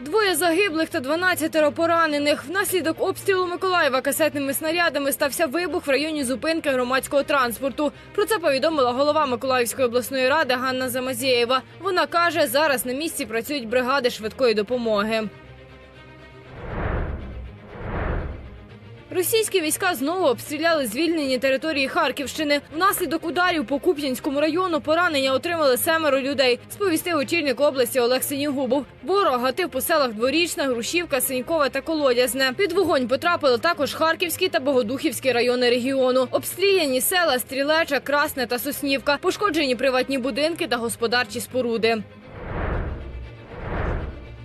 Двоє загиблих та 12 поранених. Внаслідок обстрілу Миколаєва касетними снарядами стався вибух в районі зупинки громадського транспорту. Про це повідомила голова Миколаївської обласної ради Ганна Замазєєва. Вона каже, зараз на місці працюють бригади швидкої допомоги. Російські війська знову обстріляли звільнені території Харківщини. Внаслідок ударів по Куп'янському району поранення отримали семеро людей. Сповістив очільник області Олег Синігубов. Ворог гатив по селах Дворічна, Грушівка, Синькове та Колодязне. Під вогонь потрапили також Харківський та Богодухівський райони регіону. Обстріляні села Стрілеча, Красне та Соснівка. Пошкоджені приватні будинки та господарчі споруди.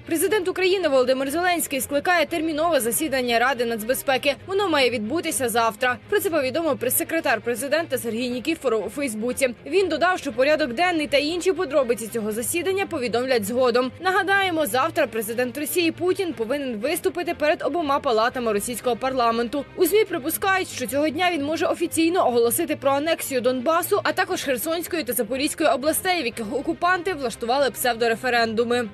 Президент України Володимир Зеленський скликає термінове засідання Ради нацбезпеки. Воно має відбутися завтра. Про це повідомив прес-секретар президента Сергій Нікіфоров у Фейсбуці. Він додав, що порядок денний та інші подробиці цього засідання повідомлять згодом. Нагадаємо, завтра президент Росії Путін повинен виступити перед обома палатами російського парламенту. У змі припускають, що цього дня він може офіційно оголосити про анексію Донбасу, а також Херсонської та Запорізької областей, в яких окупанти влаштували псевдореферендуми.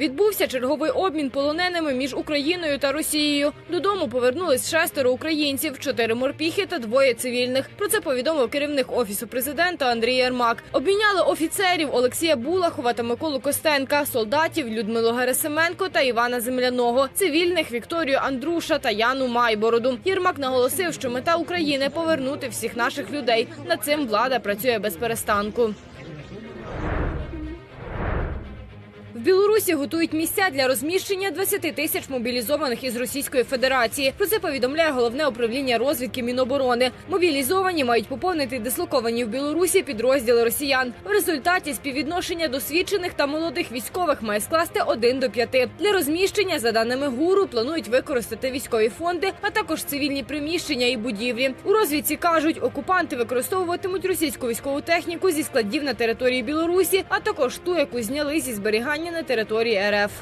Відбувся черговий обмін полоненими між Україною та Росією. Додому повернулись шестеро українців, чотири морпіхи та двоє цивільних. Про це повідомив керівник офісу президента Андрій Ярмак. Обміняли офіцерів Олексія Булахова та Миколу Костенка, солдатів Людмилу Герасименко та Івана Земляного, цивільних Вікторію Андруша та Яну Майбороду. Єрмак наголосив, що мета України повернути всіх наших людей. Над цим влада працює без перестанку. В Білорусі готують місця для розміщення 20 тисяч мобілізованих із Російської Федерації. Про це повідомляє головне управління розвідки Міноборони. Мобілізовані мають поповнити дислоковані в Білорусі підрозділи росіян. В результаті співвідношення досвідчених та молодих військових має скласти 1 до 5. Для розміщення, за даними гуру, планують використати військові фонди, а також цивільні приміщення і будівлі. У розвідці кажуть, окупанти використовуватимуть російську військову техніку зі складів на території Білорусі, а також ту, яку зняли зі зберігання на території РФ.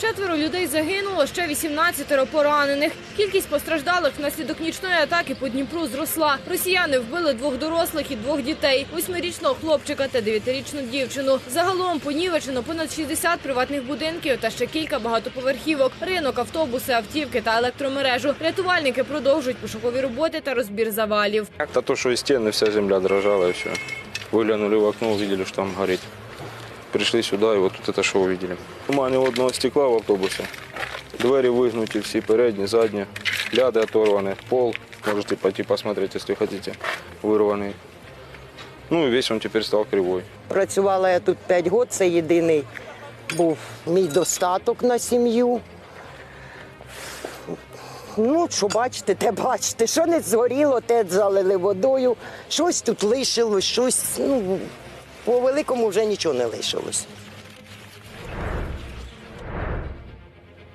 Четверо людей загинуло, ще 18 поранених. Кількість постраждалих внаслідок нічної атаки по Дніпру зросла. Росіяни вбили двох дорослих і двох дітей: восьмирічного хлопчика та дев'ятирічну дівчину. Загалом понівечено понад 60 приватних будинків та ще кілька багатоповерхівок, ринок, автобуси, автівки та електромережу. Рятувальники продовжують пошукові роботи та розбір завалів. Как-то то, что и стены, вся земля дрожала и все. Выглянули в окно, увидели, что там горит Пришли сюда и вот тут это что увидели. Нема ни одного стекла в автобусе. Двери выгнуты, все передние, задние. Ляды оторваны, пол. Можете пойти посмотреть, если хотите. Вырванный. Ну и весь он теперь стал кривой. Працювала я тут 5 років, це єдиний був мій достаток на сім'ю. Ну, що бачите, те бачите, що не згоріло, те залили водою, щось тут лишилось, щось, ну, по великому вже нічого не лишилось.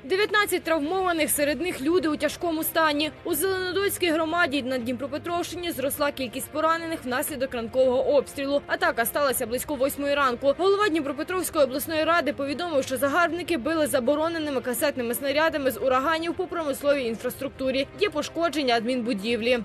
19 травмованих, серед них люди у тяжкому стані. У Зеленодольській громаді на Дніпропетровщині зросла кількість поранених внаслідок ранкового обстрілу. Атака сталася близько восьмої ранку. Голова Дніпропетровської обласної ради повідомив, що загарбники били забороненими касетними снарядами з ураганів по промисловій інфраструктурі. Є пошкодження адмінбудівлі.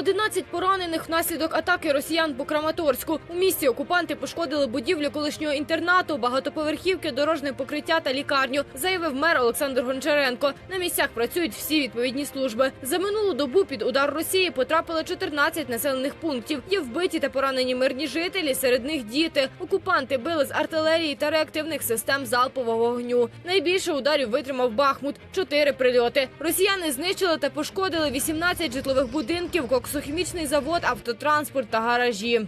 11 поранених внаслідок атаки росіян по Краматорську. У місті окупанти пошкодили будівлю колишнього інтернату, багатоповерхівки, дорожне покриття та лікарню, заявив мер Олександр Гончаренко. На місцях працюють всі відповідні служби. За минулу добу під удар Росії потрапили 14 населених пунктів. Є вбиті та поранені мирні жителі, серед них діти. Окупанти били з артилерії та реактивних систем залпового вогню. Найбільше ударів витримав Бахмут чотири прильоти. Росіяни знищили та пошкодили 18 житлових будинків, коксохімічний завод, автотранспорт та гаражі.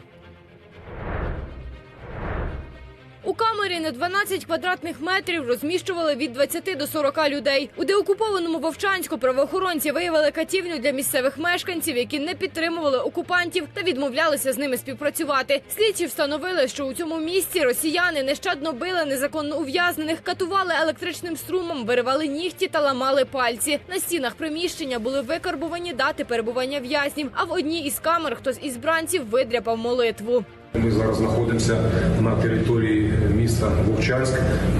У камері на 12 квадратних метрів розміщували від 20 до 40 людей. У деокупованому Вовчанську правоохоронці виявили катівню для місцевих мешканців, які не підтримували окупантів та відмовлялися з ними співпрацювати. Слідчі встановили, що у цьому місці росіяни нещадно били незаконно ув'язнених, катували електричним струмом, виривали нігті та ламали пальці. На стінах приміщення були викарбувані дати перебування в'язнів. А в одній із камер хтось із бранців видряпав молитву. Ми зараз знаходимося на території міста Вовчанськ,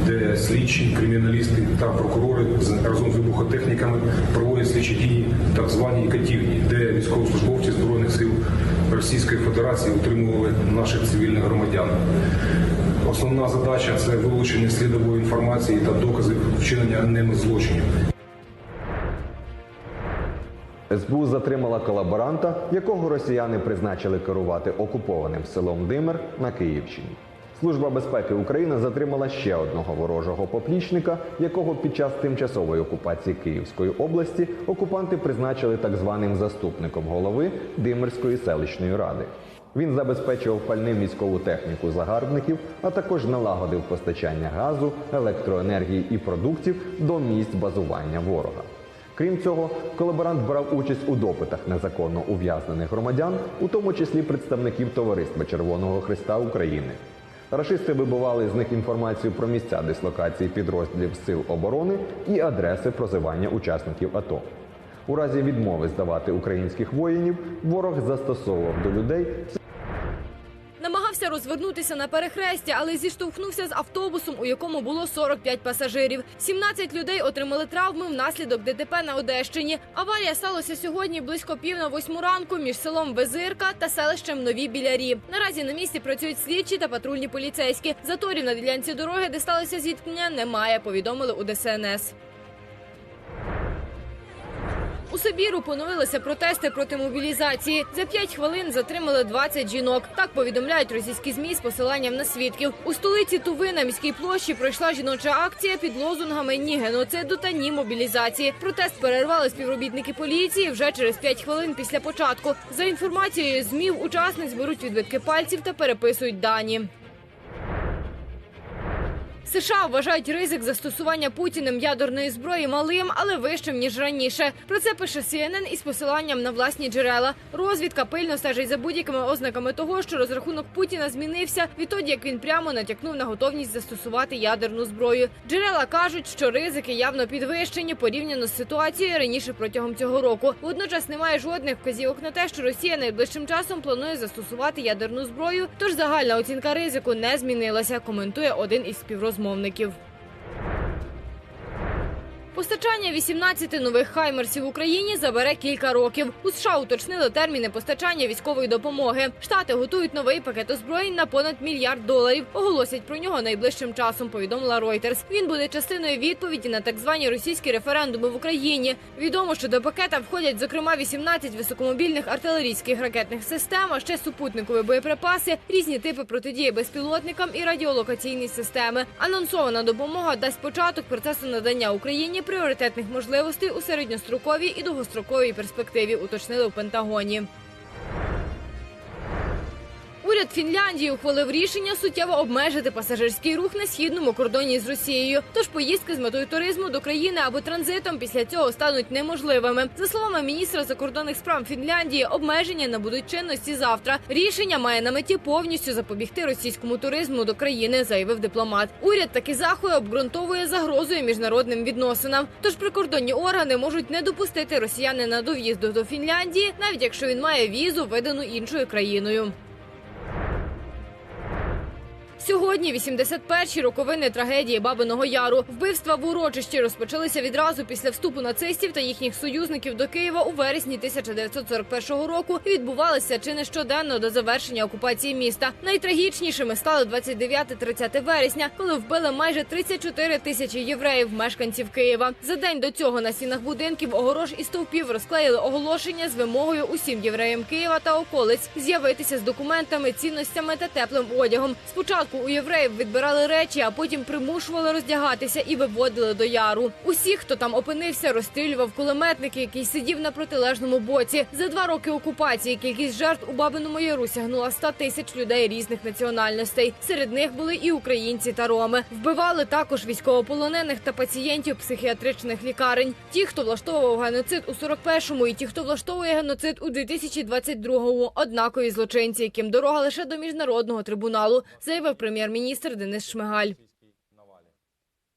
де слідчі, криміналісти та прокурори разом з вибухотехніками проводять слідчі дії так званій катівні, де військовослужбовці збройних сил Російської Федерації утримували наших цивільних громадян. Основна задача це вилучення слідової інформації та доказів вчинення ними злочинів. СБУ затримала колаборанта, якого росіяни призначили керувати окупованим селом Димир на Київщині. Служба безпеки України затримала ще одного ворожого поплічника, якого під час тимчасової окупації Київської області окупанти призначили так званим заступником голови Димирської селищної ради. Він забезпечував пальним військову техніку загарбників, а також налагодив постачання газу, електроенергії і продуктів до місць базування ворога. Крім цього, колаборант брав участь у допитах незаконно ув'язнених громадян, у тому числі представників Товариства Червоного Христа України. Рашисти вибивали з них інформацію про місця дислокації підрозділів сил оборони і адреси прозивання учасників АТО. У разі відмови здавати українських воїнів ворог застосовував до людей Намагався розвернутися на перехрестя, але зіштовхнувся з автобусом, у якому було 45 пасажирів. 17 людей отримали травми внаслідок ДТП на Одещині. Аварія сталася сьогодні близько пів на восьму ранку між селом Безирка та селищем Нові Білярі. Наразі на місці працюють слідчі та патрульні поліцейські. Заторів на ділянці дороги, де сталося зіткнення, немає. Повідомили у ДСНС. У Сибіру поновилися протести проти мобілізації. За п'ять хвилин затримали 20 жінок. Так повідомляють російські змі з посиланням на свідків. У столиці Туви на міській площі пройшла жіноча акція під лозунгами ні геноциду та ні мобілізації. Протест перервали співробітники поліції вже через п'ять хвилин після початку. За інформацією змі учасниць беруть відбитки пальців та переписують дані. США вважають ризик застосування Путіним ядерної зброї малим, але вищим ніж раніше. Про це пише CNN із посиланням на власні джерела. Розвідка пильно стежить за будь-якими ознаками того, що розрахунок Путіна змінився відтоді, як він прямо натякнув на готовність застосувати ядерну зброю. Джерела кажуть, що ризики явно підвищені порівняно з ситуацією раніше протягом цього року. Водночас немає жодних вказівок на те, що Росія найближчим часом планує застосувати ядерну зброю. Тож загальна оцінка ризику не змінилася. Коментує один із співрозмовників. Постачання 18 нових хаймерсів в Україні забере кілька років. У США уточнили терміни постачання військової допомоги. Штати готують новий пакет озброєнь на понад мільярд доларів. Оголосять про нього найближчим часом. Повідомила Reuters. Він буде частиною відповіді на так звані російські референдуми в Україні. Відомо, що до пакета входять зокрема 18 високомобільних артилерійських ракетних систем, а ще супутникові боєприпаси, різні типи протидії безпілотникам і радіолокаційні системи. Анонсована допомога дасть початок процесу надання Україні пріоритетних можливостей у середньостроковій і довгостроковій перспективі, уточнили у Пентагоні. Уряд Фінляндії ухвалив рішення суттєво обмежити пасажирський рух на східному кордоні з Росією. Тож поїздки з метою туризму до країни або транзитом після цього стануть неможливими. За словами міністра закордонних справ Фінляндії, обмеження набудуть чинності завтра. Рішення має на меті повністю запобігти російському туризму до країни, заявив дипломат. Уряд такі заходи обґрунтовує загрозою міжнародним відносинам. Тож прикордонні органи можуть не допустити росіянина до в'їзду до Фінляндії, навіть якщо він має візу, видану іншою країною. Сьогодні 81-ті роковини трагедії Бабиного Яру. Вбивства в урочищі розпочалися відразу після вступу нацистів та їхніх союзників до Києва у вересні 1941 року і відбувалися чи не щоденно до завершення окупації міста. Найтрагічнішими стали 29-30 вересня, коли вбили майже 34 тисячі євреїв, мешканців Києва. За день до цього на стінах будинків, огорож і стовпів розклеїли оголошення з вимогою усім євреям Києва та околиць з'явитися з документами, цінностями та теплим одягом. Спочатку у євреїв відбирали речі, а потім примушували роздягатися і виводили до яру. Усіх, хто там опинився, розстрілював кулеметник, який сидів на протилежному боці. За два роки окупації кількість жертв у Бабиному Яру сягнула 100 тисяч людей різних національностей. Серед них були і українці та роми. Вбивали також військовополонених та пацієнтів психіатричних лікарень. Ті, хто влаштовував геноцид у 41-му, і ті, хто влаштовує геноцид у 2022-му, однакові злочинці, яким дорога лише до міжнародного трибуналу, заявив прем'єр-міністр Денис Шмигаль.